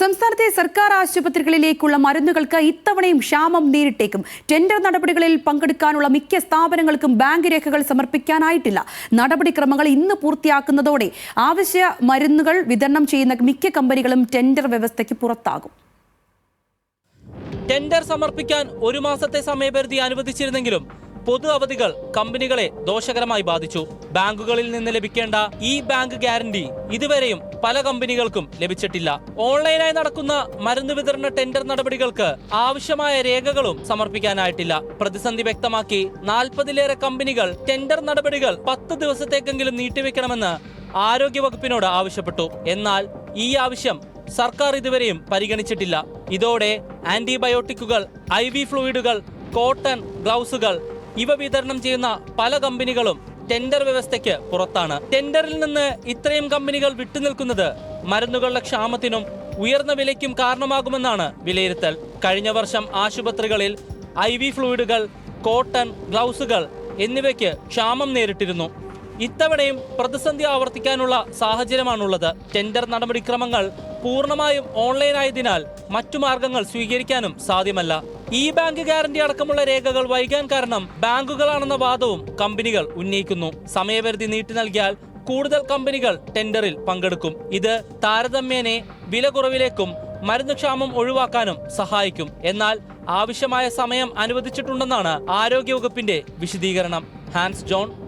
സംസ്ഥാനത്തെ സർക്കാർ ആശുപത്രികളിലേക്കുള്ള മരുന്നുകൾക്ക് ഇത്തവണയും ക്ഷാമം നേരിട്ടേക്കും. ടെൻഡർ നടപടികളിൽ പങ്കെടുക്കാനുള്ള മിക്ക സ്ഥാപനങ്ങൾക്കും ബാങ്ക് രേഖകൾ സമർപ്പിക്കാനായിട്ടില്ല. നടപടിക്രമങ്ങൾ ഇന്ന് പൂർത്തിയാക്കുന്നതോടെ ആവശ്യ മരുന്നുകൾ വിതരണം ചെയ്യുന്ന മിക്ക കമ്പനികളും ടെൻഡർ വ്യവസ്ഥയ്ക്ക് പുറത്താകും. ടെൻഡർ സമർപ്പിക്കാൻ ഒരു മാസത്തെ സമയപരിധി അനുവദിച്ചിരുന്നെങ്കിലും പൊതു അവധികൾ കമ്പനികളെ ദോഷകരമായി ബാധിച്ചു. ബാങ്കുകളിൽ നിന്ന് ലഭിക്കേണ്ട ഈ ബാങ്ക് ഗ്യാരണ്ടി ഇതുവരെയും പല കമ്പനികൾക്കും ലഭിച്ചിട്ടില്ല. ഓൺലൈനായി നടക്കുന്ന മരുന്ന് വിതരണ ടെൻഡർ നടപടികൾക്ക് ആവശ്യമായ രേഖകളും സമർപ്പിക്കാനായിട്ടില്ല. പ്രതിസന്ധി വ്യക്തമാക്കി നാൽപ്പതിലേറെ കമ്പനികൾ ടെൻഡർ നടപടികൾ പത്ത് ദിവസത്തേക്കെങ്കിലും നീട്ടിവെക്കണമെന്ന് ആരോഗ്യവകുപ്പിനോട് ആവശ്യപ്പെട്ടു. എന്നാൽ ഈ ആവശ്യം സർക്കാർ ഇതുവരെയും പരിഗണിച്ചിട്ടില്ല. ഇതോടെ ആന്റിബയോട്ടിക്കുകൾ ഐ വി ഫ്ലൂയിഡുകൾ കോട്ടൺ ഗ്ലൗസുകൾ ഇവ വിതരണം ചെയ്യുന്ന പല കമ്പനികളും ടെൻഡർ വ്യവസ്ഥയ്ക്ക് പുറത്താണ്. ടെൻഡറിൽ നിന്ന് ഇത്രയും കമ്പനികൾ വിട്ടുനിൽക്കുന്നത് മരുന്നുകളുടെ ക്ഷാമത്തിനും ഉയർന്ന വിലയ്ക്കും കാരണമാകുമെന്നാണ് വിലയിരുത്തൽ. കഴിഞ്ഞ വർഷം ആശുപത്രികളിൽ ഐ വി ഫ്ലൂയിഡുകൾ കോട്ടൺ ഗ്ലൗസുകൾ എന്നിവയ്ക്ക് ക്ഷാമം നേരിട്ടിരുന്നു. ഇത്തവണയും പ്രതിസന്ധി ആവർത്തിക്കാനുള്ള സാഹചര്യമാണുള്ളത്. ടെൻഡർ നടപടിക്രമങ്ങൾ പൂർണമായും ഓൺലൈനായതിനാൽ മറ്റു മാർഗങ്ങൾ സ്വീകരിക്കാനും സാധ്യമല്ല. ഇ ബാങ്ക് ഗ്യാരണ്ടി അടക്കമുള്ള രേഖകൾ വൈകാൻ കാരണം ബാങ്കുകളാണെന്ന വാദവും കമ്പനികൾ ഉന്നയിക്കുന്നു. സമയപരിധി നീട്ടി നൽകിയാൽ കൂടുതൽ കമ്പനികൾ ടെൻഡറിൽ പങ്കെടുക്കും. ഇത് താരതമ്യേനെ വില കുറവിലേക്കും മരുന്ന് ക്ഷാമം ഒഴിവാക്കാനും സഹായിക്കും. എന്നാൽ ആവശ്യമായ സമയം അനുവദിച്ചിട്ടുണ്ടെന്നാണ് ആരോഗ്യവകുപ്പിന്റെ വിശദീകരണം. Hans John